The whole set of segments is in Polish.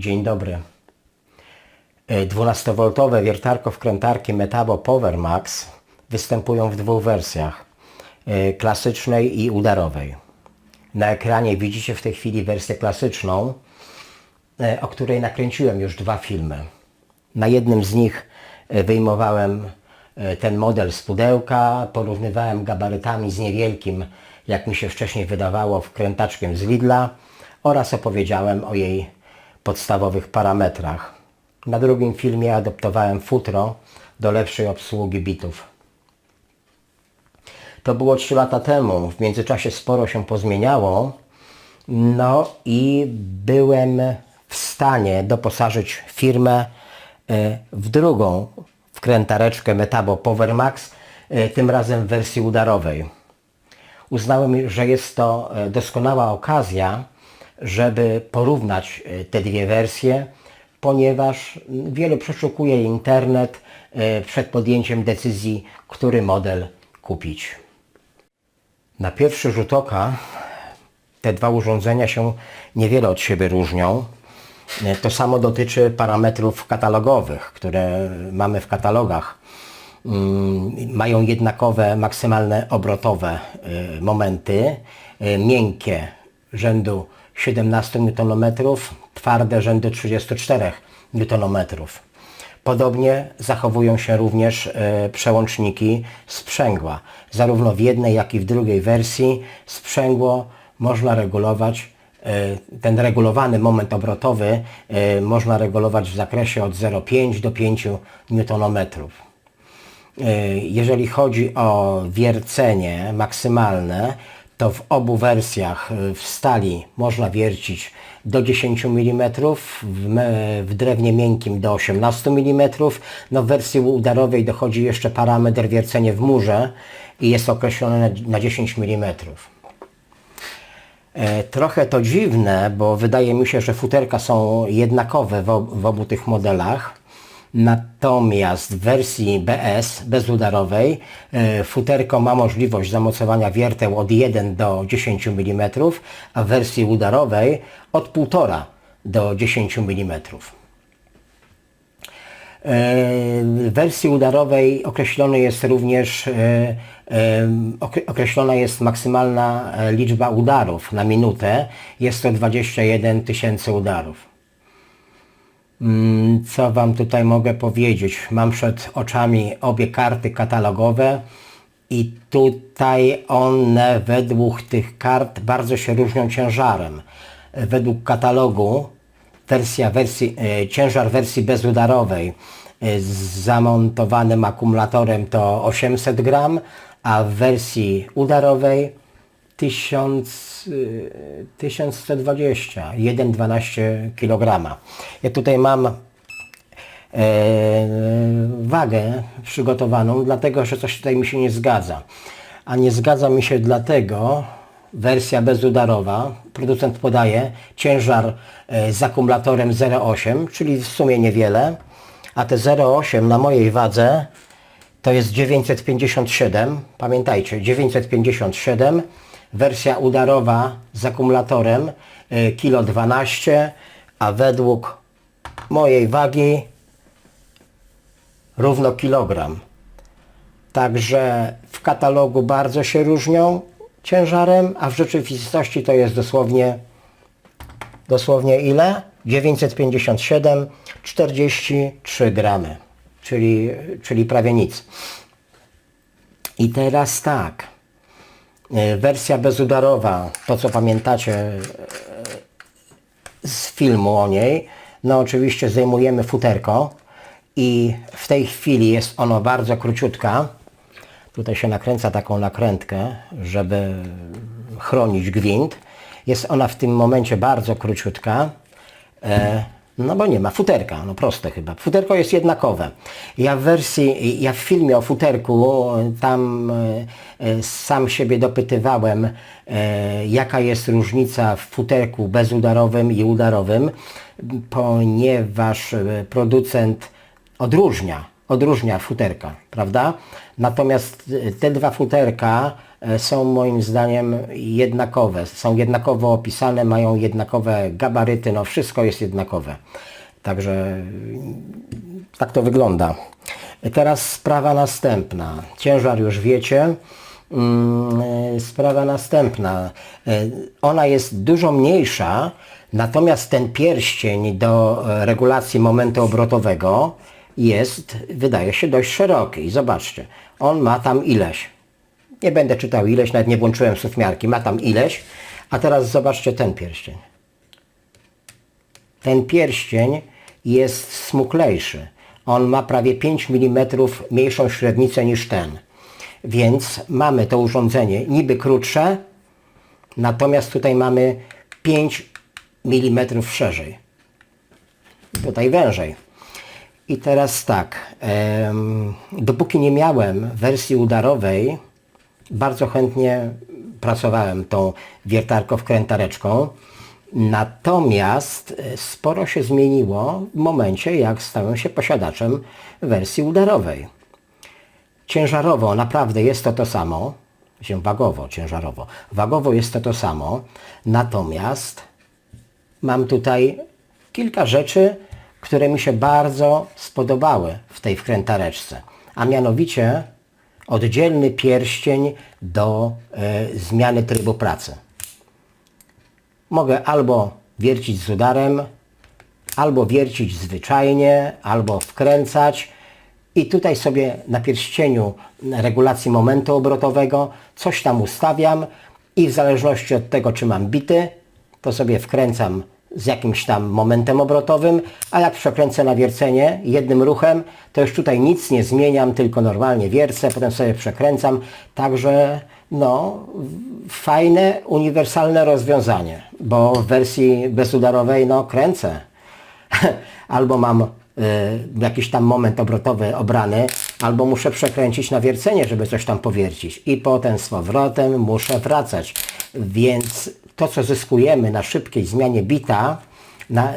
Dzień dobry. E, 12V wiertarko-wkrętarki Metabo Power Max występują w dwóch wersjach. e, Klasycznej i udarowej. Na ekranie widzicie w tej chwili wersję klasyczną, e, o której nakręciłem już dwa filmy. Na jednym z nich e, wyjmowałem e, ten model z pudełka, porównywałem gabarytami z niewielkim, jak mi się wcześniej wydawało, wkrętaczkiem z Lidla oraz opowiedziałem o jej podstawowych parametrach. Na drugim filmie adoptowałem futro do lepszej obsługi bitów. To było 3 lata temu. W międzyczasie sporo się pozmieniało. No i byłem w stanie doposażyć firmę e, w drugą wkrętareczkę Metabo Power Max, e, tym razem w wersji udarowej. Uznałem, że jest to e, doskonała okazja, żeby porównać e, te dwie wersje, ponieważ wielu przeszukuje internet e, przed podjęciem decyzji, który model kupić. Na pierwszy rzut oka te dwa urządzenia się niewiele od siebie różnią. E, To samo dotyczy parametrów katalogowych, które mamy w katalogach. Mm, Mają jednakowe maksymalne obrotowe momenty, miękkie rzędu 17 Nm, twarde rzędu 34 Nm. Podobnie zachowują się również e, przełączniki sprzęgła. Zarówno w jednej, jak i w drugiej wersji sprzęgło można regulować, e, ten regulowany moment obrotowy e, można regulować w zakresie od 0,5 do 5 Nm. Jeżeli chodzi o wiercenie maksymalne, to w obu wersjach e, w stali można wiercić do 10 mm, w, drewnie miękkim do 18 mm. No w wersji udarowej dochodzi jeszcze parametr wiercenie w murze i jest określony na, na 10 mm. E, Trochę to dziwne, bo wydaje mi się, że futerka są jednakowe w obu tych modelach. Natomiast w wersji BS, bezudarowej, e, futerko ma możliwość zamocowania wierteł od 1 do 10 mm, a w wersji udarowej od 1,5 do 10 mm. W wersji udarowej określony jest również e, e, okre- określona jest maksymalna e, liczba udarów na minutę. Jest to 21 tysięcy udarów. Mm, Co Wam tutaj mogę powiedzieć? Mam przed oczami obie karty katalogowe i tutaj one według tych kart bardzo się różnią ciężarem. Według katalogu wersja wersji, e, ciężar wersji bezudarowej e, z zamontowanym akumulatorem to 800 gram, a w wersji udarowej 1000, y, 1120, 1,12 kg. Ja tutaj mam e, wagę przygotowaną, dlatego że coś tutaj mi się nie zgadza. A nie zgadza mi się dlatego, wersja bezudarowa, producent podaje ciężar e, z akumulatorem 0,8, czyli w sumie niewiele, a te 0,8 na mojej wadze to jest 957, pamiętajcie, 957, wersja udarowa z akumulatorem y, kilo 12, a według mojej wagi równo kilogram. Także w katalogu bardzo się różnią ciężarem, a w rzeczywistości to jest dosłownie dosłownie ile? 957, 43 gramy, czyli, czyli prawie nic. I teraz tak, e, wersja bezudarowa, to co pamiętacie e, z filmu o niej, no oczywiście zdejmujemy futerko i w tej chwili jest ono bardzo króciutka. Tutaj się nakręca taką nakrętkę, żeby chronić gwint. Jest ona w tym momencie bardzo króciutka. E, no bo nie ma futerka, no proste chyba. Futerko jest jednakowe. Ja w wersji, ja w filmie o futerku tam e, e, sam siebie dopytywałem, e, jaka jest różnica w futerku bezudarowym i udarowym, ponieważ e, producent odróżnia odróżnia futerka, prawda? Natomiast te dwa futerka e, są moim zdaniem jednakowe, są jednakowo opisane, mają jednakowe gabaryty, no wszystko jest jednakowe. Także tak to wygląda. Teraz sprawa następna. Ciężar już wiecie. Mm, e, Sprawa następna. E, Ona jest dużo mniejsza, natomiast ten pierścień do e, regulacji momentu obrotowego jest, wydaje się, dość szeroki. Zobaczcie, on ma tam ileś. Nie będę czytał ileś, nawet nie włączyłem sufmiarki. Ma tam ileś. A teraz zobaczcie ten pierścień ten pierścień jest smuklejszy. On ma prawie 5 mm mniejszą średnicę niż ten. Więc mamy to urządzenie niby krótsze, natomiast tutaj mamy 5 mm szerzej. Tutaj wężej. I teraz tak, dopóki nie miałem wersji udarowej, bardzo chętnie pracowałem tą wiertarko-wkrętareczką. Natomiast e, sporo się zmieniło w momencie, jak stałem się posiadaczem wersji udarowej. Ciężarowo naprawdę jest to to samo, się wagowo, ciężarowo. Wagowo jest to to samo, natomiast mam tutaj kilka rzeczy, które mi się bardzo spodobały w tej wkrętareczce. A mianowicie oddzielny pierścień do e, zmiany trybu pracy. Mogę albo wiercić z udarem, albo wiercić zwyczajnie, albo wkręcać. I tutaj sobie na pierścieniu regulacji momentu obrotowego coś tam ustawiam i w zależności od tego, czy mam bity, to sobie wkręcam z jakimś tam momentem obrotowym, a jak przekręcę na wiercenie jednym ruchem, to już tutaj nic nie zmieniam, tylko normalnie wiercę, potem sobie przekręcam. Także no, fajne, uniwersalne rozwiązanie, bo w wersji bezudarowej no kręcę. Albo mam y, jakiś tam moment obrotowy obrany, albo muszę przekręcić na wiercenie, żeby coś tam powiercić. I potem z powrotem muszę wracać. Więc to, co zyskujemy na szybkiej zmianie bita, na,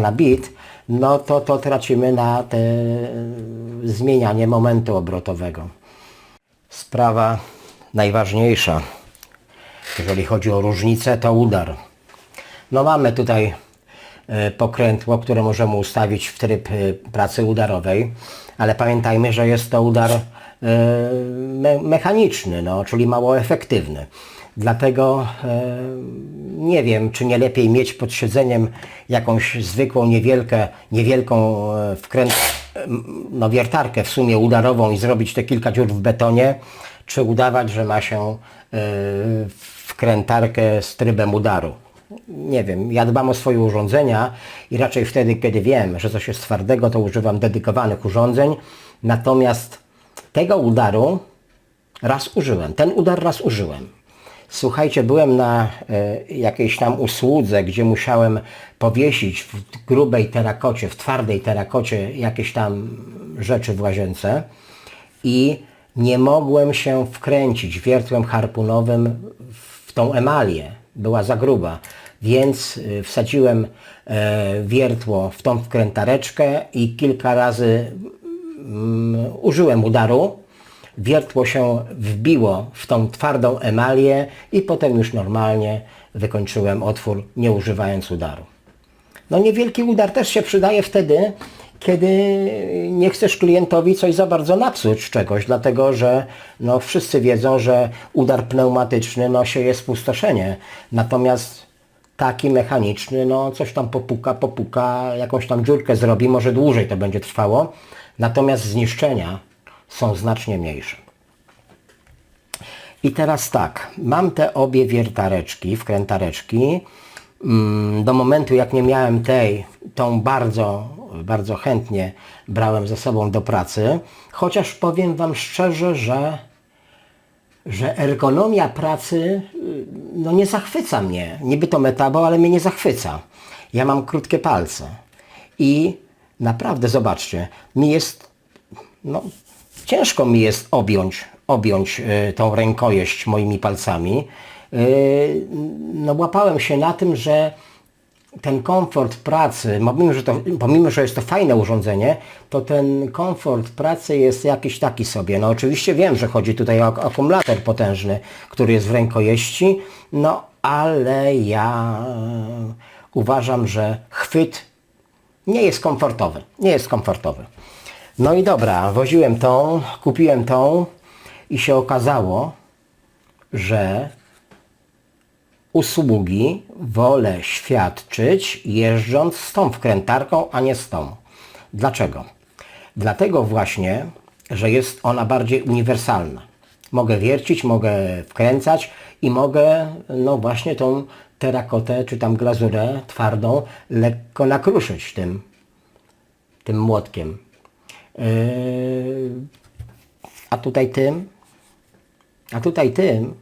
na bit, no to to tracimy na te y, zmienianie momentu obrotowego. Sprawa najważniejsza, jeżeli chodzi o różnicę, to udar. No mamy tutaj e, pokrętło, które możemy ustawić w tryb e, pracy udarowej, ale pamiętajmy, że jest to udar e, me mechaniczny, no, czyli mało efektywny. Dlatego e, nie wiem, czy nie lepiej mieć pod siedzeniem jakąś zwykłą, niewielkę, niewielką e, wkręt, e, no wiertarkę w sumie udarową i zrobić te kilka dziur w betonie, czy udawać, że ma się wkrętarkę z trybem udaru. Nie wiem, ja dbam o swoje urządzenia i raczej wtedy, kiedy wiem, że coś jest twardego, to używam dedykowanych urządzeń. Natomiast tego udaru raz użyłem. Ten udar raz użyłem. Słuchajcie, byłem na e, jakiejś tam usłudze, gdzie musiałem powiesić w grubej terakocie, w twardej terakocie jakieś tam rzeczy w łazience i nie mogłem się wkręcić wiertłem harpunowym w tą emalię. Była za gruba. Więc y, wsadziłem e, wiertło w tą wkrętareczkę i kilka razy mm, użyłem udaru. Wiertło się wbiło w tą twardą emalię i potem już normalnie wykończyłem otwór, nie używając udaru. No niewielki udar też się przydaje wtedy, kiedy nie chcesz klientowi coś za bardzo napsuć czegoś, dlatego że no, wszyscy wiedzą, że udar pneumatyczny no, sieje spustoszenie. Natomiast taki mechaniczny, no coś tam popuka, popuka, jakąś tam dziurkę zrobi, może dłużej to będzie trwało. Natomiast zniszczenia są znacznie mniejsze. I teraz tak, mam te obie wiertareczki, wkrętareczki. Mm, Do momentu jak nie miałem tej, tą bardzo, bardzo chętnie brałem ze sobą do pracy. Chociaż powiem Wam szczerze, że, że ergonomia pracy y, no nie zachwyca mnie. Niby to metabo, ale mnie nie zachwyca. Ja mam krótkie palce. I naprawdę, zobaczcie, mi jest no, ciężko mi jest objąć, objąć y, tą rękojeść moimi palcami. Y, no, łapałem się na tym, że ten komfort pracy, pomimo że, to, pomimo, że jest to fajne urządzenie, to ten komfort pracy jest jakiś taki sobie. No oczywiście wiem, że chodzi tutaj o ak- akumulator potężny, który jest w rękojeści, no ale ja uważam, że chwyt nie jest komfortowy. Nie jest komfortowy. No i dobra, woziłem tą, kupiłem tą i się okazało, że usługi wolę świadczyć jeżdżąc z tą wkrętarką, a nie z tą. Dlaczego? Dlatego właśnie, że jest ona bardziej uniwersalna. Mogę wiercić, mogę wkręcać i mogę no właśnie tą terakotę czy tam glazurę twardą lekko nakruszyć tym, tym młotkiem. Yy, a tutaj tym, a tutaj tym,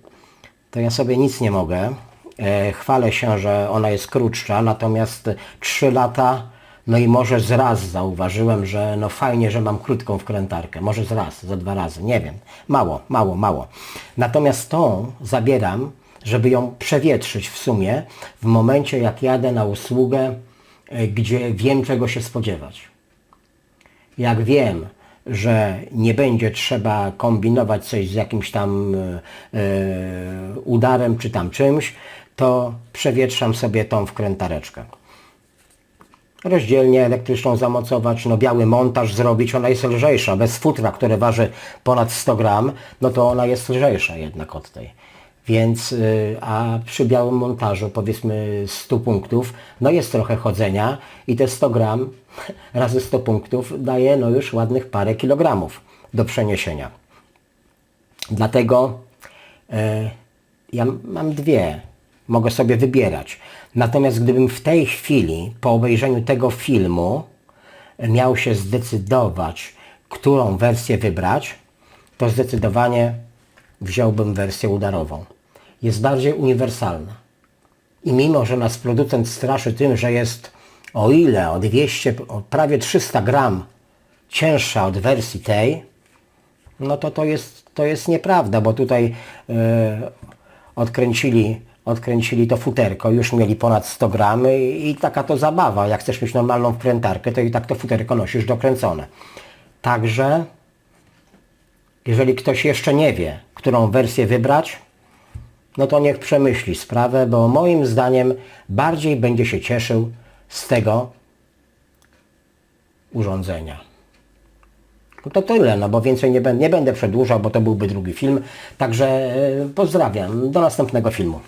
to ja sobie nic nie mogę. E, chwalę się, że ona jest krótsza, natomiast 3 lata, no i może z raz zauważyłem, że no fajnie, że mam krótką wkrętarkę. Może z raz, za dwa razy, nie wiem. Mało, mało, mało. Natomiast tą zabieram, żeby ją przewietrzyć w sumie w momencie, jak jadę na usługę, e, gdzie wiem, czego się spodziewać jak wiem, że nie będzie trzeba kombinować coś z jakimś tam e, udarem czy tam czymś, to przewietrzam sobie tą wkrętareczkę. Rozdzielnie elektryczną zamocować, no biały montaż zrobić, ona jest lżejsza, bez futra, które waży ponad 100 gram, no to ona jest lżejsza jednak od tej. Więc, y, a przy białym montażu powiedzmy 100 punktów, no jest trochę chodzenia i te 100 gram razy 100 punktów daje no już ładnych parę kilogramów do przeniesienia. Dlatego e, ja mam dwie, mogę sobie wybierać. Natomiast gdybym w tej chwili, po obejrzeniu tego filmu, miał się zdecydować, którą wersję wybrać, to zdecydowanie wziąłbym wersję udarową. Jest bardziej uniwersalna. I mimo, że nas producent straszy tym, że jest o ile, o 200, o prawie 300 gram cięższa od wersji tej, no to to jest, to jest nieprawda, bo tutaj e, odkręcili, odkręcili to futerko, już mieli ponad 100 gram i, i taka to zabawa. Jak chcesz mieć normalną wkrętarkę, to i tak to futerko nosisz dokręcone. Także, jeżeli ktoś jeszcze nie wie, którą wersję wybrać, no to niech przemyśli sprawę, bo moim zdaniem bardziej będzie się cieszył z tego urządzenia. No to tyle, no bo więcej nie nie będę przedłużał, bo to byłby drugi film. Także e, pozdrawiam. Do następnego filmu.